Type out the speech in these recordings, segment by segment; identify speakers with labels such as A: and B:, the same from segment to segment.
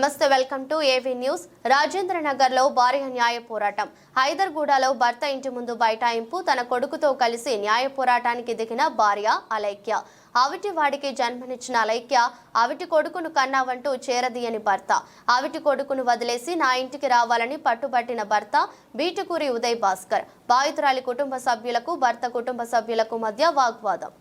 A: నమస్తే welcome to A V news. Rajendra నగర్లో భారీ న్యాయ పోరాటం. హైదర్గూడలో భర్త ఇంటి ముందు బైఠాయింపు తన కొడుకుతో కలిసి న్యాయ పోరాటానికి దిగిన భార్య అలైక్య. ఆవిటి వాడికి జన్మనిచ్చిన అలైక్య ఆవిటి కొడుకును కన్నావంటూ చేరదీయని భర్త. ఆవిటి కొడుకును వదిలేసి నా ఇంటికి రావాలని పట్టుబట్టిన భర్త బీటుకూరి ఉదయ్ భాస్కర్ బాధితురాలి కుటుంబ సభ్యులకు భర్త కుటుంబ సభ్యులకు మధ్య వాగ్వాదం.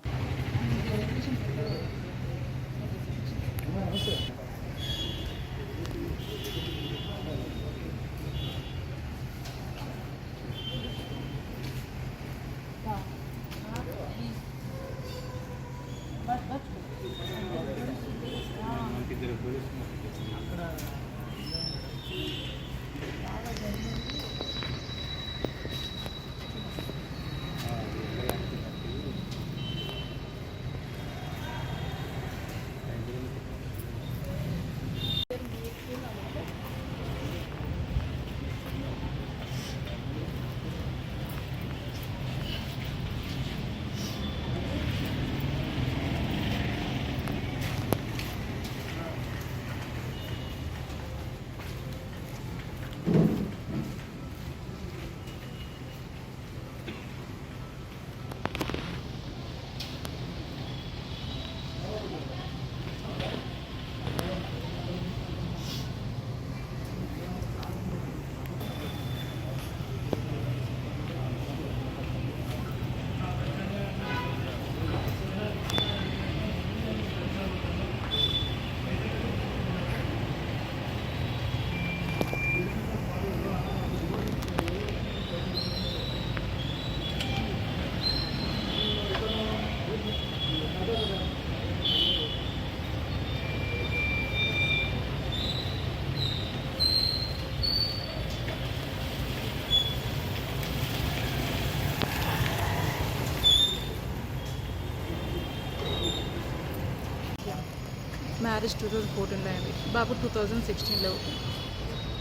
B: మ్యారేజ్ టూ థౌజండ్ ఫోర్టీన్లో అయింది బాబు టూ థౌజండ్ సిక్స్టీన్లో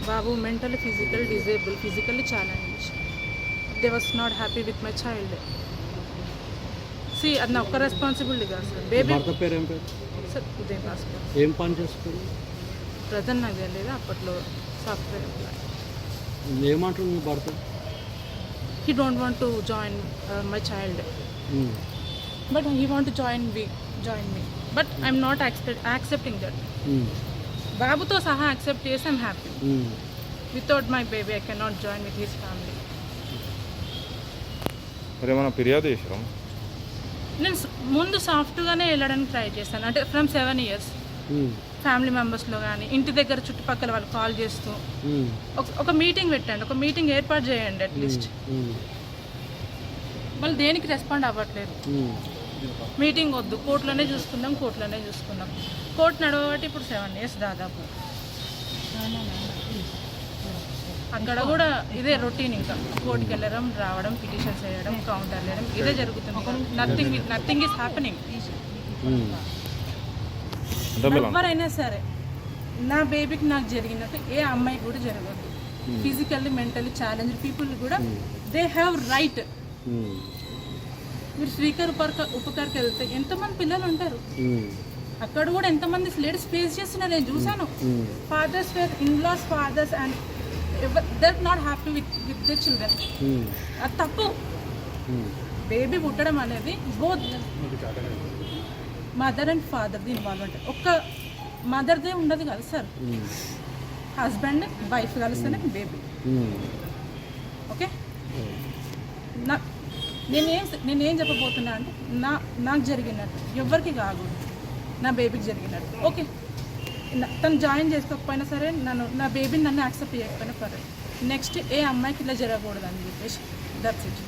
B: బాబు mental physical disable physically challenge they was not happy with my child C అది నా ఒక్క రెస్పాన్సిబిలిటీ కాదు సార్. బేబీ సార్ ఉదయం భాస్కర్.
C: ఏం పని చేస్తుంది
B: ప్రజెంట్ నాకు తెలియదు అప్పట్లో సాఫ్ట్వేర్
C: ఏమంటుంది భర్త?
B: He don't want to join my child. But he want join we join me but I'm not accepting that
C: um.
B: బాబుతో సహా యాక్సెప్ట్ చేసి I'm happy. Without my baby I can not join with his family
D: మరి ఏమైనా ఫిర్యాదు చేసారా
B: నేను ముందు సాఫ్ట్గానే వెళ్ళడానికి ట్రై చేశాను అంటే ఫ్రమ్ సెవెన్ ఇయర్స్. ఫ్యామిలీ మెంబర్స్లో కానీ ఇంటి దగ్గర చుట్టుపక్కల వాళ్ళు కాల్ చేస్తూ
C: ఉమ్.
B: ఒక ఒక మీటింగ్ పెట్టండి ఒక మీటింగ్ ఏర్పాటు చేయండి అట్లీస్ట్
C: ఉమ్.
B: మళ్ళీ దేనికి రెస్పాండ్ అవ్వట్లేదు. మీటింగ్ వద్దు. కోర్టులోనే చూసుకుందాం కోర్టులోనే చూసుకుందాం. కోర్టు నడవబట్టి ఇప్పుడు సెవెన్ ఇయర్స్ దాదాపు. అక్కడ కూడా ఇదే రొటీన్ ఇంకా. కోర్టుకి వెళ్ళడం రావడం పిటిషన్స్ వేయడం కౌంటర్ వేయడం ఇదే జరుగుతుంది. నథింగ్ నథింగ్ ఈస్ హ్యాపెనింగ్ ఎవరైనా సరే నా బేబీకి నాకు జరిగినట్టు ఏ అమ్మాయి కూడా జరగదు. ఫిజికల్లీ మెంటల్లీ ఛాలెంజ్ పీపుల్ కూడా దే హ్యావ్ రైట్. మీరు స్పీకర్ ఉపక ఉపకర్కి వెళ్తే ఎంతమంది పిల్లలు ఉంటారు. అక్కడ కూడా ఎంతమంది లేడీస్ ఫేస్ చేస్తున్నారు నేను చూసాను
C: ఉమ్.
B: Fathers were in-laws fathers and they're not happy with with the children. అది తప్పు. బేబీ పుట్టడం అనేది బోత్ మదర్ అండ్ ఫాదర్ది ఇన్వాల్వ్మెంట్ ఒక్క మదర్దే ఉండదు కదా సార్. హస్బెండ్ వైఫ్ కలిస్తేనే బేబీ. ఓకే నా నేనేం నేనేం చెప్పబోతున్నా అంటే నా నాకు జరిగినట్టు ఎవరికి కాకూడదు నా బేబీకి జరిగినట్టు. ఓకే. తను జాయిన్ చేసుకోకపోయినా సరే నన్ను నా బేబీని నన్ను యాక్సెప్ట్ చేయకపోయినా పర్లేదు నెక్స్ట్ ఏ అమ్మాయికి ఇలా జరగకూడదు అని చెప్పేసి దట్స్ ఇట్